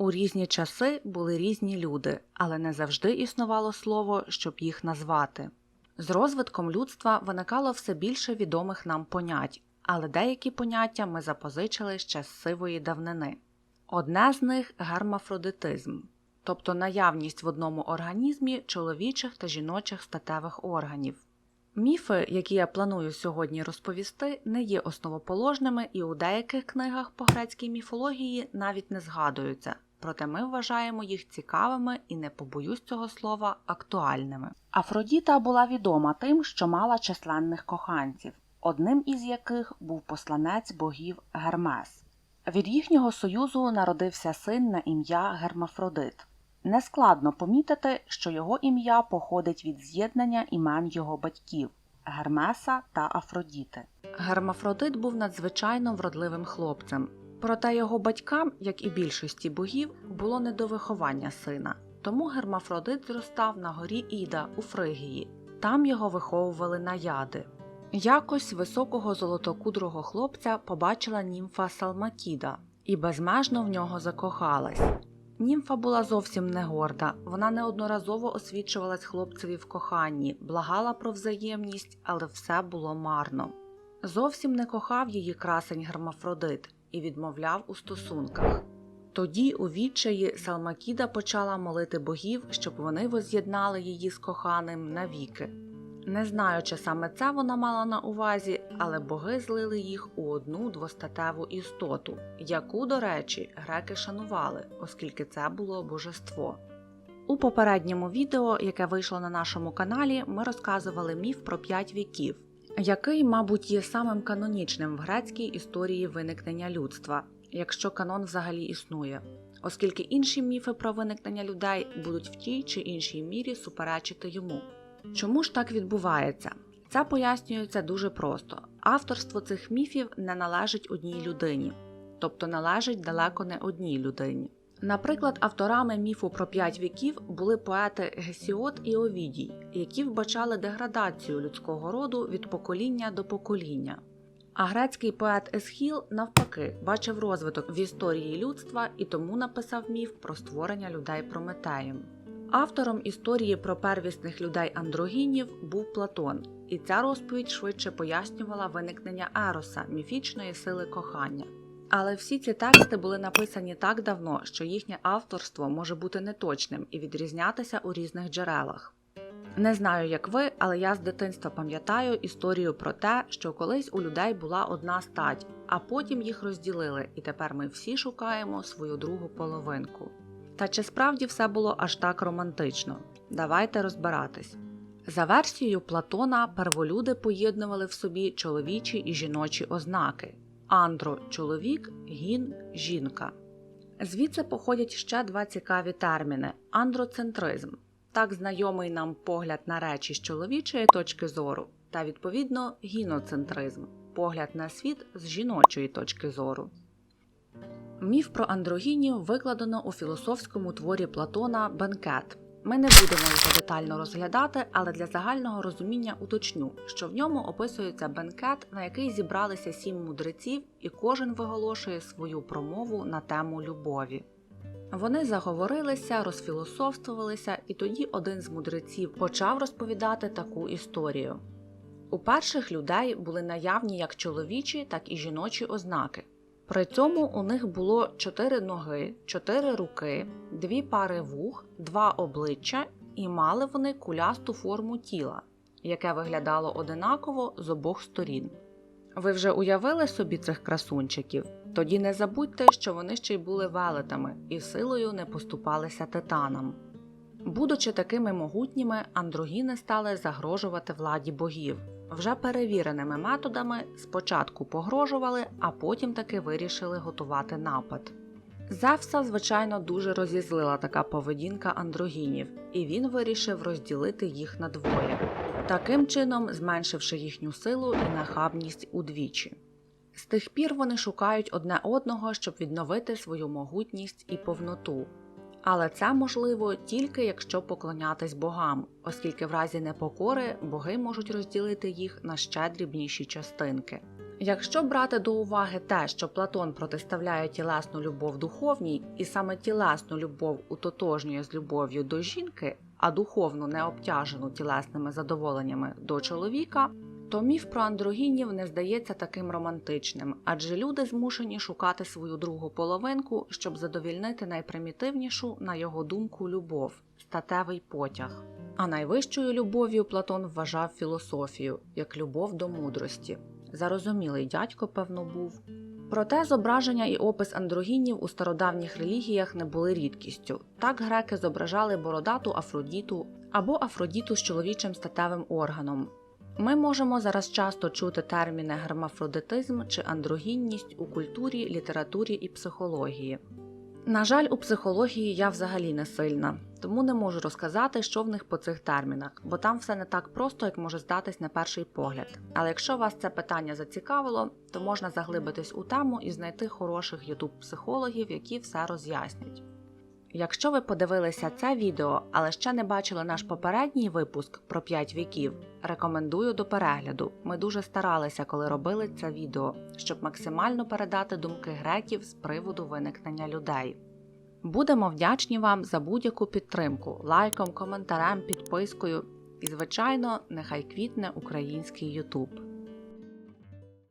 У різні часи були різні люди, але не завжди існувало слово, щоб їх назвати. З розвитком людства виникало все більше відомих нам понять, але деякі поняття ми запозичили ще з сивої давнини. Одне з них гермафродитизм, тобто наявність в одному організмі чоловічих та жіночих статевих органів. Міфи, які я планую сьогодні розповісти, не є основоположними і у деяких книгах по грецькій міфології навіть не згадуються, проте ми вважаємо їх цікавими і не побоюсь цього слова актуальними. Афродіта була відома тим, що мала численних коханців, одним із яких був посланець богів Гермес. Від їхнього союзу народився син на ім'я Гермафродит. Нескладно помітити, що його ім'я походить від з'єднання імен його батьків Гермеса та Афродіти. Гермафродит був надзвичайно вродливим хлопцем, проте його батькам, як і більшості богів, було не до виховання сина. Тому Гермафродит зростав на горі Іда у Фригії. Там його виховували наяди. Якось високого золотокудрого хлопця побачила німфа Салмакіда і безмежно в нього закохалась. Німфа була зовсім не горда, вона неодноразово освічувалась хлопцеві в коханні, благала про взаємність, але все було марно. Зовсім не кохав її красень Гермафродит і відмовляв у стосунках. Тоді у відчаї Салмакіда почала молити богів, щоб вони воз'єднали її з коханим навіки. Не знаю, чи саме це вона мала на увазі, але боги злили їх у одну двостатеву істоту, яку, до речі, греки шанували, оскільки це було божество. У попередньому відео, яке вийшло на нашому каналі, ми розказували міф про п'ять віків, який, мабуть, є самим канонічним в грецькій історії виникнення людства, якщо канон взагалі існує, оскільки інші міфи про виникнення людей будуть в тій чи іншій мірі суперечити йому. Чому ж так відбувається? Це пояснюється дуже просто. Авторство цих міфів не належить одній людині, тобто належить далеко не одній людині. Наприклад, авторами міфу про п'ять віків були поети Гесіот і Овідій, які вбачали деградацію людського роду від покоління до покоління. А грецький поет Есхіл, навпаки, бачив розвиток в історії людства і тому написав міф про створення людей Прометеєм. Автором історії про первісних людей андрогінів був Платон, і ця розповідь швидше пояснювала виникнення Ероса, міфічної сили кохання. Але всі ці тексти були написані так давно, що їхнє авторство може бути неточним і відрізнятися у різних джерелах. Не знаю, як ви, але я з дитинства пам'ятаю історію про те, що колись у людей була одна стать, а потім їх розділили, і тепер ми всі шукаємо свою другу половинку. Та чи справді все було аж так романтично? Давайте розбиратись. За версією Платона, перволюди поєднували в собі чоловічі і жіночі ознаки андро чоловік, гін жінка. Звідси походять ще два цікаві терміни: андроцентризм так знайомий нам погляд на речі з чоловічої точки зору, та відповідно гіноцентризм погляд на світ з жіночої точки зору. Міф про андрогінів викладено у філософському творі Платона Бенкет. Ми не будемо його детально розглядати, але для загального розуміння уточню, що в ньому описується бенкет, на який зібралися сім мудреців, і кожен виголошує свою промову на тему любові. Вони заговорилися, розфілософствувалися, і тоді один з мудреців почав розповідати таку історію. У перших людей були наявні як чоловічі, так і жіночі ознаки. При цьому у них було чотири ноги, чотири руки, дві пари вух, два обличчя, і мали вони кулясту форму тіла, яке виглядало одинаково з обох сторін. Ви вже уявили собі цих красунчиків? Тоді не забудьте, що вони ще й були велетами і силою не поступалися титанам. Будучи такими могутніми, андрогіни стали загрожувати владі богів. Вже перевіреними методами спочатку погрожували, а потім таки вирішили готувати напад. Зевса, звичайно, дуже розізлила така поведінка андрогінів, і він вирішив розділити їх на двоє, таким чином зменшивши їхню силу і нахабність удвічі. З тих пір вони шукають одне одного, щоб відновити свою могутність і повноту. Але це можливо тільки якщо поклонятись богам, оскільки в разі непокори боги можуть розділити їх на ще дрібніші частинки. Якщо брати до уваги те, що Платон протиставляє тілесну любов духовній, і саме тілесну любов утотожнює з любов'ю до жінки, а духовну не обтяжену тілесними задоволеннями до чоловіка, то міф про андрогінів не здається таким романтичним, адже люди змушені шукати свою другу половинку, щоб задовільнити найпримітивнішу, на його думку, любов статевий потяг. А найвищою любов'ю Платон вважав філософію як любов до мудрості. Зарозумілий дядько, певно, був. Проте зображення і опис андрогінів у стародавніх релігіях не були рідкістю. Так греки зображали бородату Афродіту або Афродіту з чоловічим статевим органом. Ми можемо зараз часто чути терміни гермафродитизм чи андрогінність у культурі, літературі і психології. На жаль, у психології я взагалі не сильна, тому не можу розказати, що в них по цих термінах, бо там все не так просто, як може здатись на перший погляд. Але якщо вас це питання зацікавило, то можна заглибитись у тему і знайти хороших ютуб-психологів, які все роз'яснять. Якщо ви подивилися це відео, але ще не бачили наш попередній випуск про 5 віків, рекомендую до перегляду. Ми дуже старалися, коли робили це відео, щоб максимально передати думки греків з приводу виникнення людей. Будемо вдячні вам за будь-яку підтримку, лайком, коментарем, підпискою і, звичайно, нехай квітне український Ютуб.